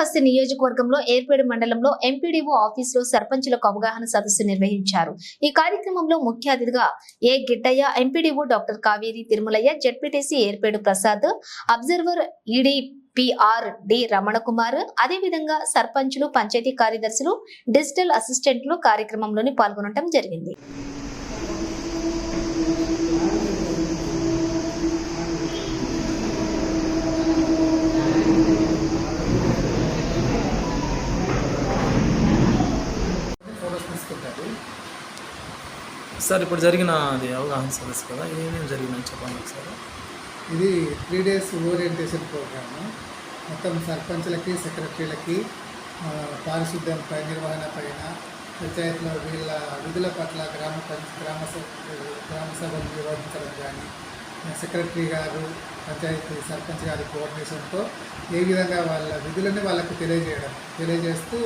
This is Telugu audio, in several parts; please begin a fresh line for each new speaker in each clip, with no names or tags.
శ్రీకాళహస్తి నియోజకవర్గంలో ఏర్పేడు మండలంలో ఎంపీడీఓ ఆఫీసులో సర్పంచులకు అవగాహన సదస్సు నిర్వహించారు. ఈ కార్యక్రమంలో ముఖ్య అతిథిగా A Gittaiah MPDO doctor Kaveri Tirumalaiah ZPTC Yerpedu Prasad observer ED PR D Ramanakumar అదేవిధంగా సర్పంచులు పంచాయతీ కార్యదర్శులు డిజిటల్ అసిస్టెంట్లు కార్యక్రమంలోని పాల్గొనడం జరిగింది.
సార్ ఇప్పుడు జరిగిన అది అవగాహన సదస్సు కదా ఏమేమి జరిగిందని చెప్పండి ఒకసారి?
ఇది త్రీ డేస్ ఓరియంటేషన్ ప్రోగ్రామ్. మొత్తం సర్పంచ్లకి సెక్రటరీలకి పారిశుద్ధ్యం పై నిర్వహణ పైన పంచాయతీలో వీళ్ళ విధుల పట్ల గ్రామ పంచ గ్రామ సభ గ్రామ సభలు నిర్వహించడం కానీ సెక్రటరీ గారు పంచాయతీ సర్పంచ్ గారి కోఆర్డినేషన్తో ఏ విధంగా వాళ్ళ విధులని వాళ్ళకు తెలియజేయడం తెలియజేస్తూ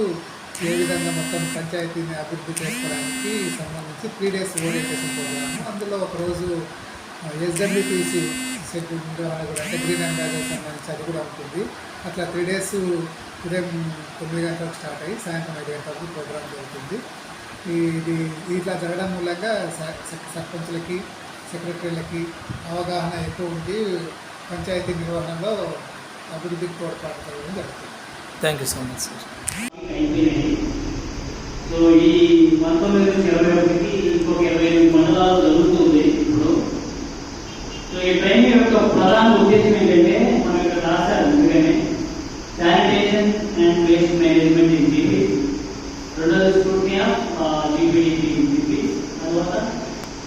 ఏ విధంగా మొత్తం పంచాయతీని అభివృద్ధి చేసుకోవడానికి సంబంధించి త్రీ డేస్ ఓరియంటేషన్ ప్రోగ్రాము అందులో ఒకరోజు ఎస్డబ్ల్యూటీసీ సెక్యూరిటీ నిర్వహణ కూడా అంటే గ్రీన్ అండ్ గ్యాదర్ సంబంధించి అది కూడా ఉంటుంది. అట్లా త్రీ డేస్ ఉదయం తొమ్మిది గంటలకు స్టార్ట్ అయ్యి సాయంత్రం ఐదు గంటలకు ప్రోగ్రామ్ జరుగుతుంది. ఇది ఇట్లా జరగడం మూలంగా సర్పంచ్లకి సర్పంచులకి సెక్రటరీలకి అవగాహన ఎక్కువ ఉండి పంచాయతీ నిర్వహణలో అభివృద్ధికి తోడ్పడడం జరుగుతుంది.
Thank you so much sir
so ఈ పంతొమ్మిది నుంచి ఇరవై ఒకటికి ఇంకొక ఇరవై ఎనిమిది మండలాలు జరుగుతుంది ఇప్పుడు. సో ఈ ట్రైనింగ్ యొక్క ప్రధాన ఉద్దేశం ఏంటంటే మనం ఇక్కడ రాశారు ముందుగానే sanitation and waste management in GP. రెండోది స్కూటీ ఆఫ్ జీపీడీపీ జీపీ. తర్వాత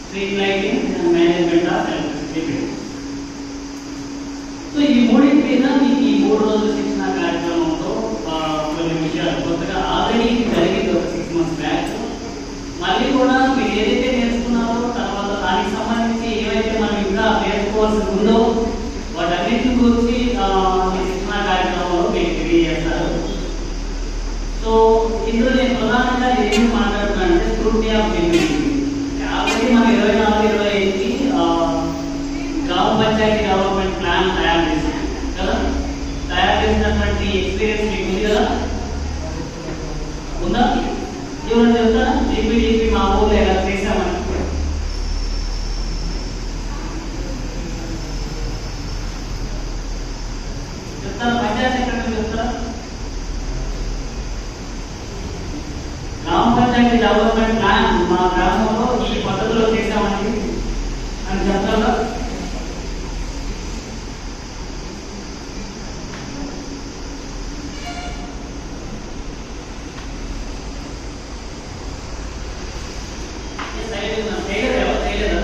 street lighting and management of electricity so ఈ మూడింటి మీద మీకు ఈ మూడు రోజులు శిక్షణ కార్యక్రమం కొత్తగా ఆల్రెడీ జరిగింది ఒక సిక్స్ మంత్స్ బ్యాక్ మళ్ళీ కూడా మీరు ఏదైతే నేర్చుకున్నారో తర్వాత దానికి సంబంధించి ఏవైతే మనం ఇంకా నేర్చుకోవాల్సి ఉందో వాటన్నిటి గురించి ఆ, శిక్షణ కార్యక్రమంలో మీకు తెలియజేస్తారు. సో ఇందులో నేను ప్రధానంగా ఏమి మాట్లాడుతున్నాను అంటే స్క్రూటీ ఆఫ్ ఆల్రెడీ మనం ఇరవై నాలుగు ఇరవై ఐదుకి ఆ, గ్రామ పంచాయతీ డెవలప్మెంట్ ప్లాన్ తయారు చేశాం కదా తయారు చేసినటువంటి ఎక్స్పీరియన్స్ మీకు ఉంది కదా ఉందా ఎవరు చెప్తారా జీపీడీపీ మా ఊళ్ళో ఎలా చేశామని చెప్తారా పంచాయతీ సెక్రటరీ చెప్తారా గ్రామ పంచాయతీ డెవలప్మెంట్ ప్లాన్ మా గ్రామంలో ఈ పద్ధతిలో చేశామని అని చెప్తారా చేయలేదా ఎవరు చేయలేదా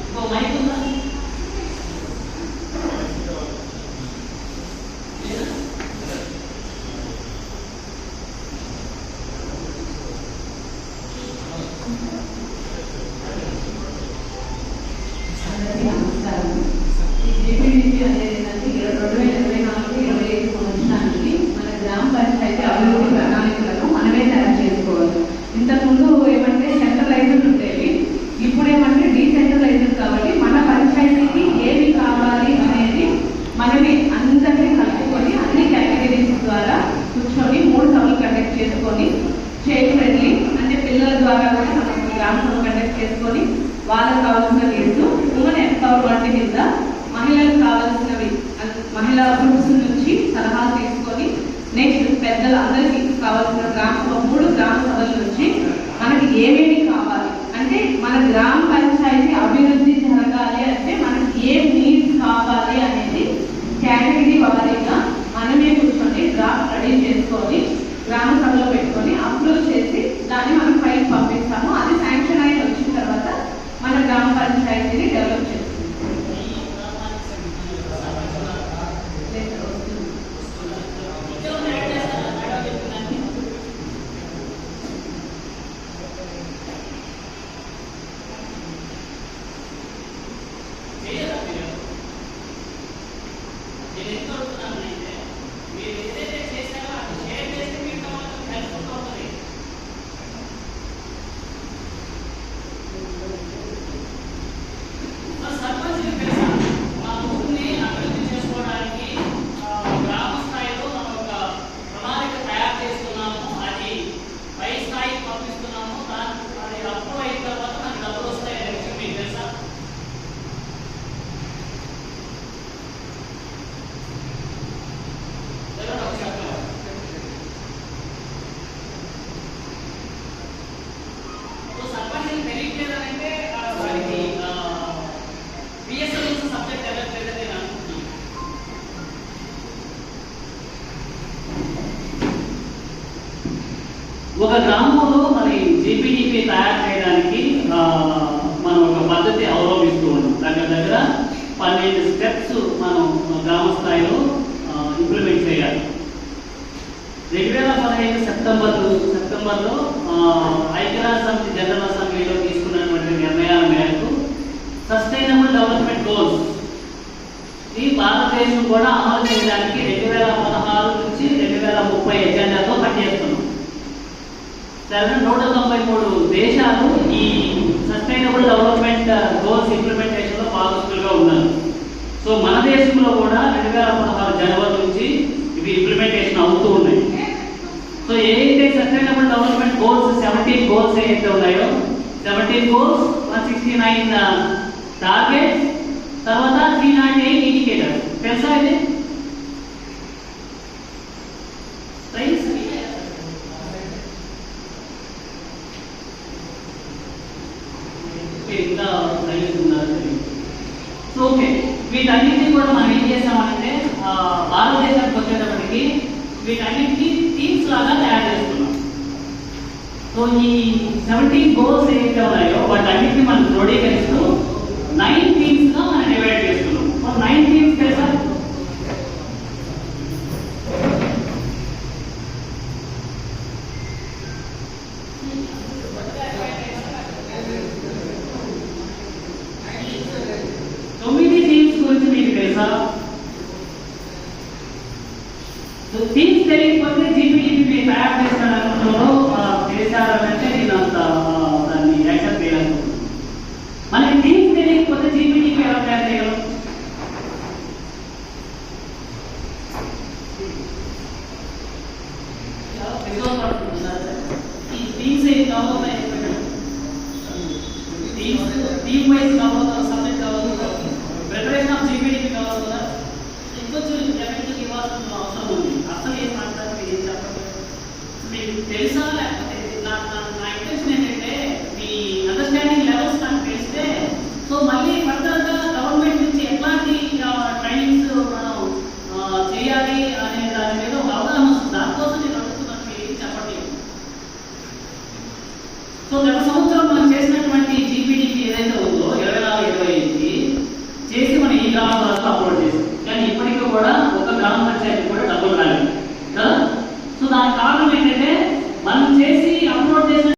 ఇంకో మైక్ ఉందా లేదా?
అందరికీ నమస్కారం ఈ జీపీడీపీ అనేది ఏంటంటే ఇరవై రెండు వేల ఇరవై నాలుగు ఇరవై ఐదు సంవత్సరానికి మన గ్రామ పంచాయతీ అభివృద్ధి ప్రణాళికలను మనమే తయారు చేసుకోవాలి ఇంతకుముందు ఏమంటే సెంట్రలైజ్డ్ ఉండేవి ఇప్పుడు ఏమంటే డీసెంట్రలైజ్డ్ కాబట్టి మన పంచాయతీకి ఏమి కావాలి అనేది మనమే అందరినీ కలుపుకొని అన్ని కేటగిరీస్ ద్వారా కూర్చొని మూడు సభలు కండక్ట్ చేసుకొని చైల్డ్ ఫ్రెండ్లీ అంటే పిల్లల ద్వారా కూడా మనం గ్రామ సభ కండక్ట్ చేసుకొని వాళ్ళకి కావాల్సిన నీడ్స్ ఉమెన్ ఎంపవర్మెంట్ కింద మహిళలకు కావాల్సినవి మహిళా గ్రూప్స్ నుంచి సలహాలు తీసుకొని నెక్స్ట్ పెద్దలు అందరికీ కావాల్సిన గ్రామ సభ మూడు గ్రామ సభల నుంచి మనకి ఏమేమి కావాలి అంటే మన గ్రామ పంచాయతీ అభివృద్ధి జరగాలి అంటే మనకి ఏం నీడ్స్ కావాలి అనేది కేటగిరీ వారీగా మనమే కూర్చొని డ్రాఫ్ట్ రెడీ చేసుకొని గ్రామ సభలో పెట్టుకొని అప్రూవ్ చేసి దాన్ని మనం ఫైల్ పంపిస్తాము అది శాంక్షన్ అయి వచ్చిన తర్వాత మన గ్రామ పంచాయతీని డెవలప్ చేస్తుంది
చేయరా మీరు? నేను ఎందుకు ఒక గ్రామంలో మరి జీపీడీపీ తయారు చేయడానికి మనం ఒక పద్ధతి అవలంబిస్తూ ఉన్నాం. దగ్గర దగ్గర పన్నెండు స్టెప్స్ మనం గ్రామ స్థాయిలో ఇంప్లిమెంట్ చేయాలి. రెండు వేల పదిహేను సెప్టెంబర్ సెప్టెంబర్లో ఐక్యరాజ్య సమితి జనరల్ అసెంబ్లీలో తీసుకున్నటువంటి నిర్ణయాల మేరకు సస్టైనబుల్ డెవలప్మెంట్ గోల్స్ ఈ భారతదేశం కూడా అమలు చేయడానికి రెండు వేల పదహారు నుంచి రెండు వేల ముప్పై ఎజెండాతో పనిచేస్తున్నాం సెవెన్ నూట తొంభై మూడు దేశాలు ఈ సస్టైనబుల్ డెవలప్మెంట్ గోల్స్ ఇంప్లిమెంటేషన్లో భాగస్తులుగా ఉన్నారు. సో మన దేశంలో కూడా రెండు వేల పదహారు జనవరి నుంచి ఇవి ఇంప్లిమెంటేషన్ అవుతూ ఉన్నాయి. సో ఏదైతే sustainable development goals seventeen goals ఏవైతే ఉన్నాయో seventeen goals one sixty nine targets తర్వాత త్రీ నాట్ ఎయిట్ ఇండికేటర్స్ తెలుసా ఇది? विटामिन की तीन लागत ऐड है इसमें तो ये 17 గోల్స్ ఏం కావాలో వాటి అన్నిటిని మనం క్రోడీకరిస్తూ 19 టీమ్స్ తెలియకపోతే జీపీడీపీ తయారు చేస్తాననుకున్నారో చేశారంటే నేను అంత ఆ, దాన్ని యాక్సెప్ట్ చేయాలనుకుంటున్నాను మనకి టీమ్స్ తెలియకపోతే జీపీడీపీ ఎలా తయారు చేయగలం ఈ టీమ్స్ ఏం కావాలో టీమ్ టీమ్ వైజ్ కావాలా సబ్జెక్ట్ కావాలా ప్రిపరేషన్ ఆఫ్ జీపీడీపీ కావాలి కదా ఇంకొంచెం ఎఫెక్టివ్ ఇవ్వాల్సిన అవసరం ఉంది అసలు ఏం మాట్లాడితే ఏం చెప్పండి మీకు తెలుసా? లేకపోతే నా నా- ఇంటెన్షన్ ఏంటంటే మీ అండర్స్టాండింగ్ లెవెల్స్ నాకు తెలిస్తే సో మళ్ళీ ఫర్దర్గా గవర్నమెంట్ నుంచి ఎట్లాంటి ట్రైనింగ్స్ మనం చేయాలి అనే దాని మీద ఒక అవగాహన వస్తుంది. దానికోసం నేను అడుగుతున్నాను మీరు చెప్పండి సో